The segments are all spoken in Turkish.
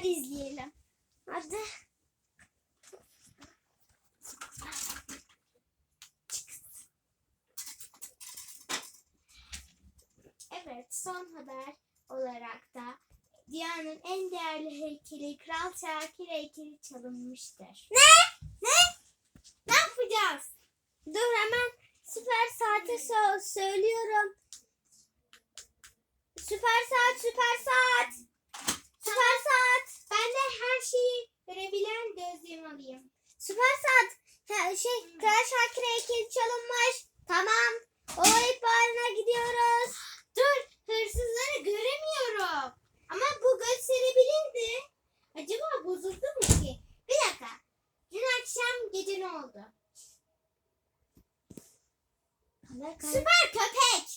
Hadi izleyelim. Hadi. Evet, son haber olarak da dünyanın en değerli heykeli Kral Şakir heykeli çalınmıştır. Ne? Ne? Ne yapacağız? Dur hemen süper saate so- söylüyorum. Süper saat, süper saat. Süper saat. Ben de her şeyi görebilen gözlüğümü alayım. Süper saat. Ha, şey, Kral Şakir heykeli çalınmış. Tamam. O ihbarına gidiyoruz. Dur, hırsızları göremiyorum. Ama bu gösterebilirdi. Acaba bozuldu mu ki? Bir dakika. Dün akşam gece ne oldu? Süper köpek.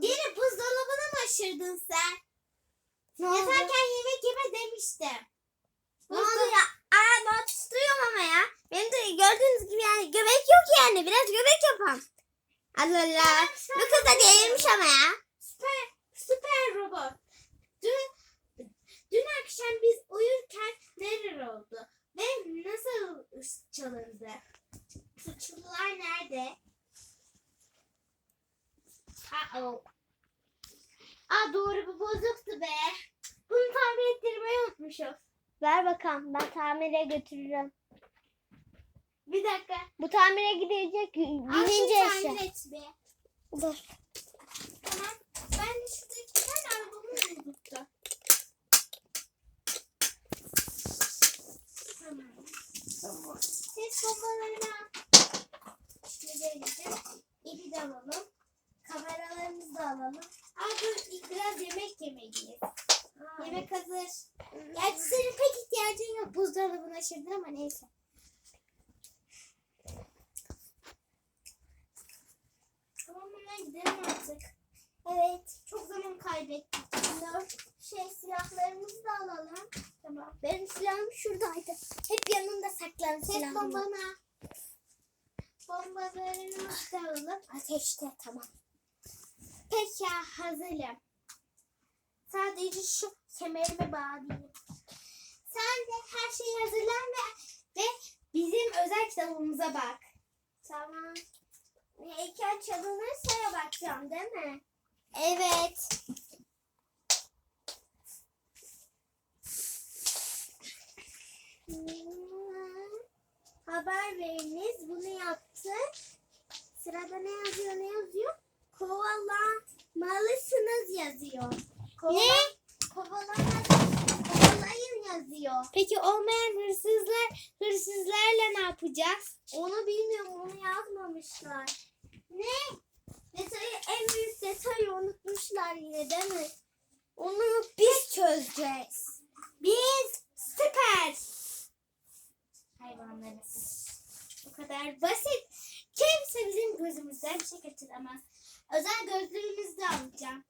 Gene buzdolabına mı aşırdın sen? Ne oldu? Yatarken yemek yeme demiştim. Ne oldu ya? Aa ben tutuyorum ama ya. Benim de gördüğünüz gibi yani göbek yok yani. Biraz göbek yapalım. Allah Allah. Bu kız da delirmiş ama ya. Süper, süper robot. Dün, dün akşam biz uyurken neler oldu? Ve nasıl çalındı? Suçlular nerede? Aa, Aa doğru bu bozuktu be. Bunu tamir ettirmeyi unutmuşuz. Ver bakalım ben tamire götürürüm. Bir dakika. Bu tamire gidecek şu binince tamir et be. Dur. Tamam. Ben de şurada iki tane arabamı unuttum. Tamam. Ses bombalarına şimdi vereceğim. İpi de alalım. Kameralarımızı da alalım. Biraz yemek yemeliyiz. Yemek hazır. Gerçi senin pek ihtiyacın yok. Buzdolabına aşırdın ama neyse. Tamam hemen gidelim artık. Evet. Çok zaman kaybettik. Şey silahlarımızı da alalım. Tamam. Benim silahım şuradaydı. Hep yanımda saklan silahım. bombana. Bombalarımızı da alalım. Ateşte tamam. Peki hazırım. Sadece şu kemerimi bağlayayım. Sen de her şeyi hazırlan ve, ve bizim özel kitabımıza bak. Tamam. Heykel çalınırsa bakacağım değil mi? Evet. Haber veriniz bunu yaptı. Sırada ne yazıyor ne yazıyor? Kovalamalısınız yazıyor. Ne? Kovalayın, kovalayın yazıyor. Peki olmayan hırsızlar hırsızlarla ne yapacağız? Onu bilmiyorum onu yazmamışlar. Ne? Detayı en büyük detayı unutmuşlar yine değil mi? Onu biz çözeceğiz. Biz süper hayvanlarız. Bu kadar basit. Kimse bizim gözümüzden bir şey kaçıramaz. Özel gözlüğümüzü alacağım.